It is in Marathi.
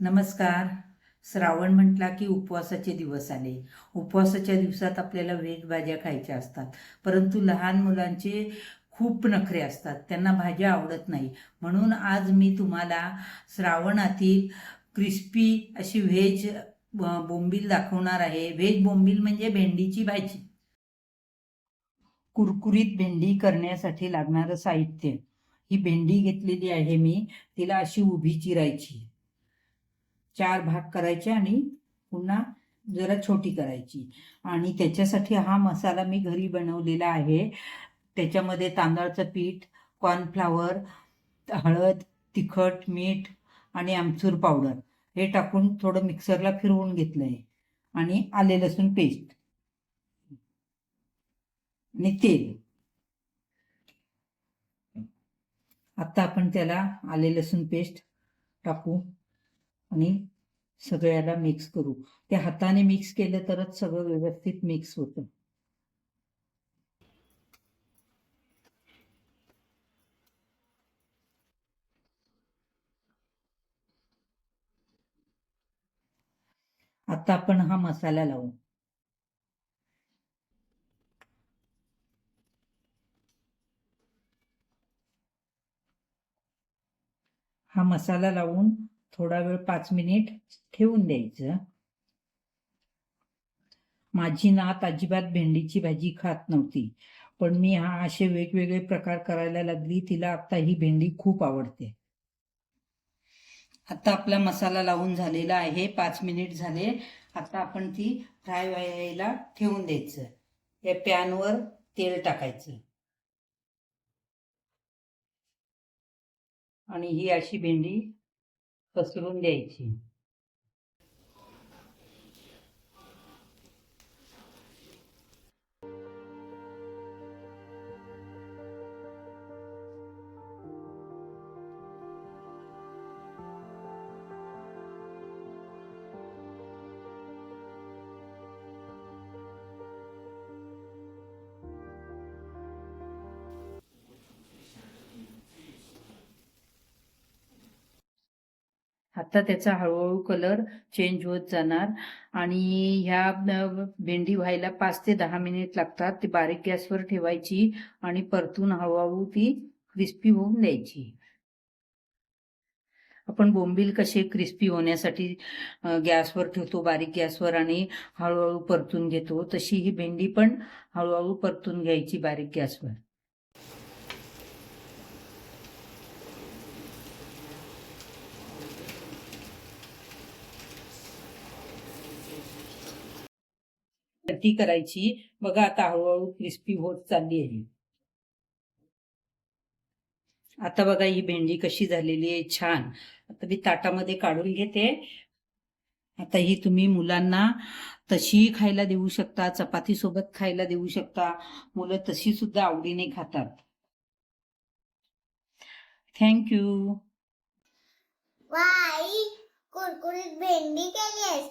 नमस्कार. श्रावण म्हटला की उपवासाचे दिवस आले. उपवासाच्या दिवसात आपल्याला व्हेज भाज्या खायच्या असतात. परंतु लहान मुलांचे खूप नखरे असतात. त्यांना भाज्या आवडत नाही. म्हणून आज मी तुम्हाला श्रावणातील क्रिस्पी अशी व्हेज बोंबील दाखवणार आहे. व्हेज बोंबील म्हणजे भेंडीची भाजी. कुरकुरीत भेंडी करण्यासाठी लागणारं साहित्य. ही भेंडी घेतलेली आहे मी. तिला अशी उभी चिरायची. चार भाग करायचे आणि पुन्हा जरा छोटी करायची. आणि त्याच्यासाठी हा मसाला मी घरी बनवलेला आहे. त्याच्यामध्ये तांदळाचं पीठ कॉर्नफ्लावर हळद तिखट मीठ आणि आमचूर पावडर हे टाकून थोडं मिक्सरला फिरवून घेतलं आहे आणि आले लसूण पेस्ट आणि तेल. आत्ता आपण त्याला आले लसूण पेस्ट टाकू. आणि सगळ्याला मिक्स करू. ते हाताने मिक्स केलं तरच सगळं व्यवस्थित मिक्स होतं. आता आपण हा मसाला लावू. हा मसाला लावून थोडा वेळ पाच मिनिट ठेवून द्यायचं. माझी नात अजिबात भेंडीची भाजी खात नव्हती पण मी हा असे वेगवेगळे प्रकार करायला लागली तिला आता ही भेंडी खूप आवडते. आता आपला मसाला लावून झालेला आहे पाच मिनिट झाले आता आपण ती फ्राय व्हायला ठेवून द्यायचं. या पॅनवर तेल टाकायचं. आणि ही अशी भेंडी पसरून द्यायची आता त्याचा हळूहळू कलर चेंज होत जाणार. आणि ह्या भेंडी व्हायला पाच ते दहा मिनिट लागतात. ती बारीक गॅसवर ठेवायची आणि परतून हळूहळू ती क्रिस्पी होऊन द्यायची. आपण बोंबील कसे क्रिस्पी होण्यासाठी गॅसवर ठेवतो बारीक गॅसवर आणि हळूहळू परतून घेतो तशी ही भेंडी पण हळूहळू परतून घ्यायची बारीक गॅसवर. ती करायची. बघा आता हळूहळू क्रिस्पी होत चालली आहे. आता बघा ही भेंडी कशी झालेली आहे. छान. आता मी ताटामध्ये काढून घेते. आता ही तुम्ही मुलांना तशी खायला देऊ शकता. चपाती सोबत खायला देऊ शकता. मुलं तशी सुद्धा आवडीने खातात. थँक्यू वाई कुरकुरीत भेंडी केली